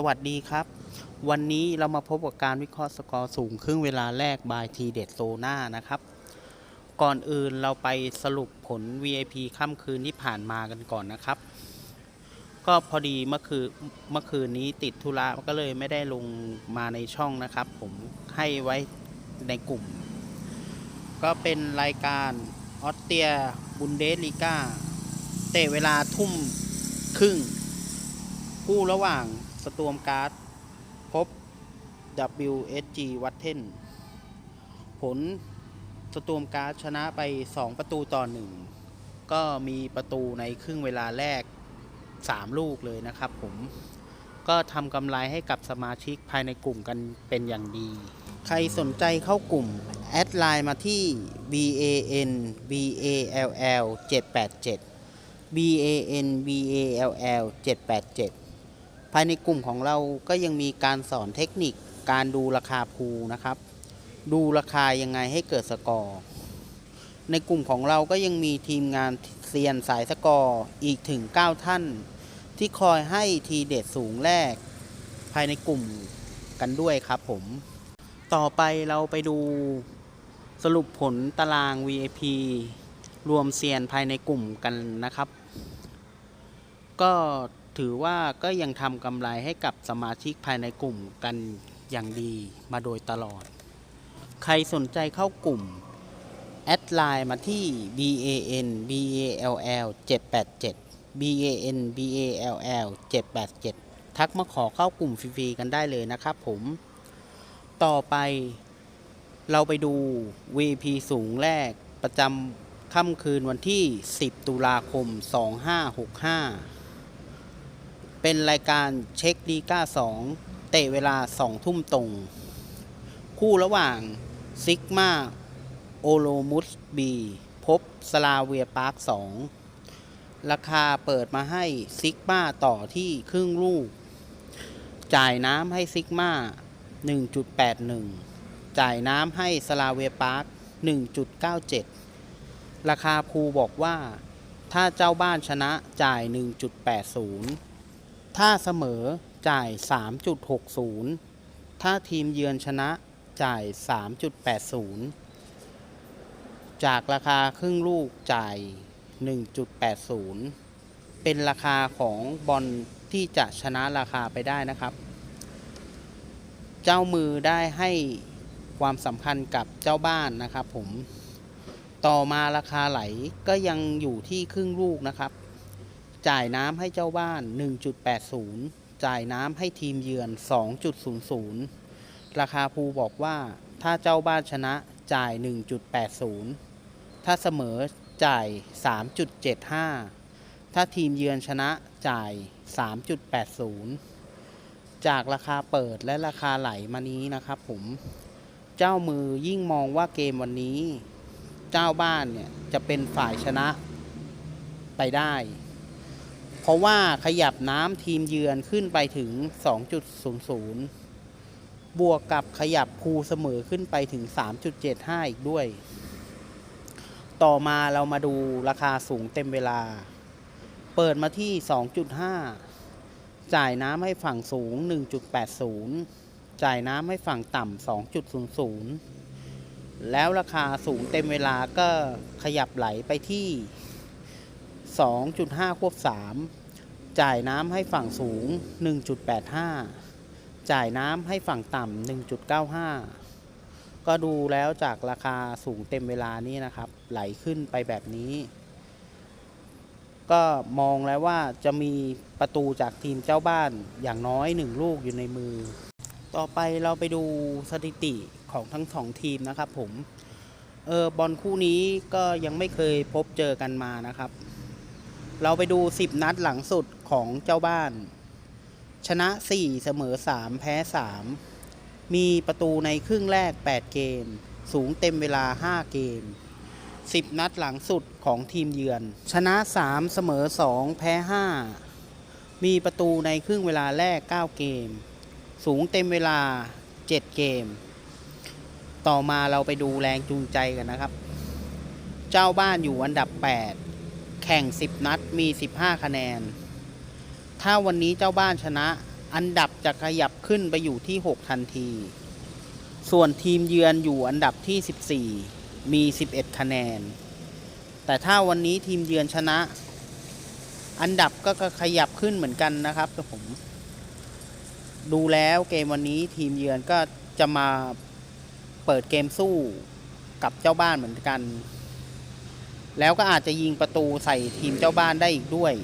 สวัสดีครับ วันนี้เรามาพบกับการวิเคราะห์สกอร์สูงครึ่งเวลาแรกบายทีเด็ดโซน่านะครับ ก่อนอื่นเราไปสรุปผล VIP ค่ำคืนที่ผ่านมากันก่อนนะครับ ก็พอดีเมื่อคืนเมื่อคืนนี้ติดธุระก็เลยไม่ได้ลงมาในช่องนะครับ ผมให้ไว้ในกลุ่ม ก็เป็นรายการออสเตรียบุนเดสลิก้าเตะเวลาทุ่มครึ่งคู่ระหว่าง ตวมการ์ด พบ WSG วัตเทนผลสตวมการ์ดชนะไป 2 ประตูต่อ 1 ก็มีประตูในครึ่งเวลาแรก 3 ลูกเลยนะครับผม ก็ทำกำไรให้กับสมาชิกภายในกลุ่มกันเป็นอย่างดี ใครสนใจเข้ากลุ่ม แอดไลน์มาที่ BAN BALL 787 BAN BALL 787ายในกลุ่มของเราก็ยังมีการสอนเทคนิคการดูราคาพูนะครับ ดูราคายังไงให้เกิดสกอร์ ในกลุ่มของเราก็ยังมีทีมงานเซียนสายสกอร์อีกถึง 9 ท่าน ที่คอยให้ทีเด็ดสูงแรก ภายในกลุ่มกันด้วยครับผม ต่อไปเราไปดูสรุปผลตาราง VIP รวมเซียนภายในกลุ่มกันนะครับ ก็ ถือว่าก็ยังทำกำไรให้กับสมาชิกภายในกลุ่มกันอย่างดีมาโดยตลอด ใครสนใจเข้ากลุ่ม แอดไลน์มาที่ BAN BALL 787 BAN BALL 787 ทักมาขอเข้ากลุ่มฟรีๆกันได้เลยนะครับผม ต่อไปเราไปดู VP สูงแรกประจำค่ำคืนวันที่ 10 ตุลาคม 2565 เป็นรายการเช็คลีก้า 2 เตะเวลา 2 ทุ่มตรง คู่ระหว่างซิกมาโอโลมุสบีพบสลาเวียปาร์ค 2 ราคาเปิดมาให้ซิกมาต่อที่ครึ่งลูก จ่ายน้ำให้ซิกมา1.81 จ่ายน้ำให้สลาเวียปาร์ค 1.97 ราคาภูบอกว่าถ้าเจ้าบ้านชนะจ่าย 1.80 ถ้าเสมอจ่าย 3.60 ถ้าทีมเยือนชนะจ่าย 3.80 จากราคาครึ่งลูกจ่าย 1.80 เป็นราคาของบอลที่จะชนะราคาไปได้นะครับ เจ้ามือได้ให้ความสำคัญกับเจ้าบ้านนะครับผม ต่อมาราคาไหลก็ยังอยู่ที่ครึ่งลูกนะครับ จ่ายน้ำให้เจ้าบ้าน 1.80 จ่ายน้ำให้ทีมเยือน 2.00 ราคาภูบอกว่าถ้าเจ้าบ้านชนะจ่าย 1.80 ถ้าเสมอจ่าย 3.75 ถ้าทีมเยือนชนะจ่าย 3.80 จากราคาเปิดและราคาไหลมานี้นะครับผม เจ้ามือยิ่งมองว่าเกมวันนี้ เจ้าบ้านเนี่ยจะเป็นฝ่ายชนะไปได้ ราะว่าขยับน้ำทีมเยือนขึ้นไปถึง 2.00 บวกกับขยับภูเสมอขึ้นไปถึง 3.75 อีกด้วย ต่อมาเรามาดูราคาสูงเต็มเวลา เปิดมาที่ 2.5 จ่ายน้ำให้ฝั่งสูง 1.80 จ่ายน้ำให้ฝั่งต่ำ 2.00 แล้วราคาสูงเต็มเวลาก็ขยับไหลไปที่ 2.5 ควบ 3 จ่ายน้ำให้ฝั่งสูง 1.85 จ่ายน้ำให้ฝั่งต่ำ1.95 ก็ดูแล้วจากราคาสูงเต็มเวลานี้นะครับ ไหลขึ้นไปแบบนี้ ก็มองแล้วว่าจะมีประตูจากทีมเจ้าบ้านอย่างน้อยหนึ่งลูกอยู่ในมือ ต่อไปเราไปดูสถิติของทั้งสองทีมนะครับผมเออบอลคู่นี้ก็ยังไม่เคยพบเจอกันมานะครับ เราไปดู 10 นัดหลังสุดของเจ้าบ้าน ชนะ 4 เสมอ 3 แพ้ 3 มีประตูในครึ่งแรก 8 เกม สูงเต็มเวลา 5 เกม 10 นัดหลังสุดของทีมเยือน ชนะ 3 เสมอ 2 แพ้ 5 มีประตูในครึ่งเวลาแรก 9 เกม สูงเต็มเวลา 7 เกม ต่อมาเราไปดูแรงจูงใจกันนะครับ เจ้าบ้านอยู่อันดับ 8 แข่ง 10 นัดมี 15 คะแนน ถ้าวันนี้เจ้าบ้านชนะ อันดับจะขยับขึ้นไปอยู่ที่ 6 ทันที ส่วนทีมเยือนอยู่อันดับที่ 14 มี 11 คะแนน แต่ถ้าวันนี้ทีมเยือนชนะ อันดับก็ขยับขึ้นเหมือนกันนะครับผม ดูแล้วเกมวันนี้ทีมเยือนก็จะมาเปิดเกมสู้กับเจ้าบ้านเหมือนกัน แล้วก็อาจจะยิงประตูใส่ทีมเจ้าบ้านได้อีกด้วย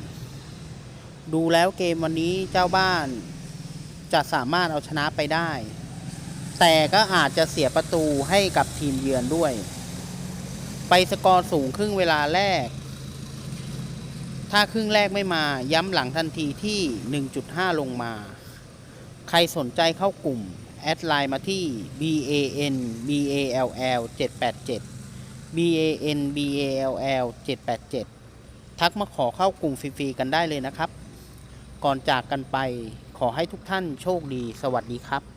ดูแล้วเกมวันนี้เจ้าบ้านจะสามารถเอาชนะไปได้ แต่ก็อาจจะเสียประตูให้กับทีมเยือนด้วย ไปสกอร์สูงครึ่งเวลาแรก ถ้าครึ่งแรกไม่มาย้ำหลังทันทีที่ 1.5 ลงมา ใครสนใจเข้ากลุ่ม แอดไลน์มาที่ ban ball 787 ban ball 787 ทักมาขอเข้ากลุ่มฟรีๆกันได้เลยนะครับ ก่อนจากกันไปขอให้ทุกท่านโชคดี สวัสดีครับ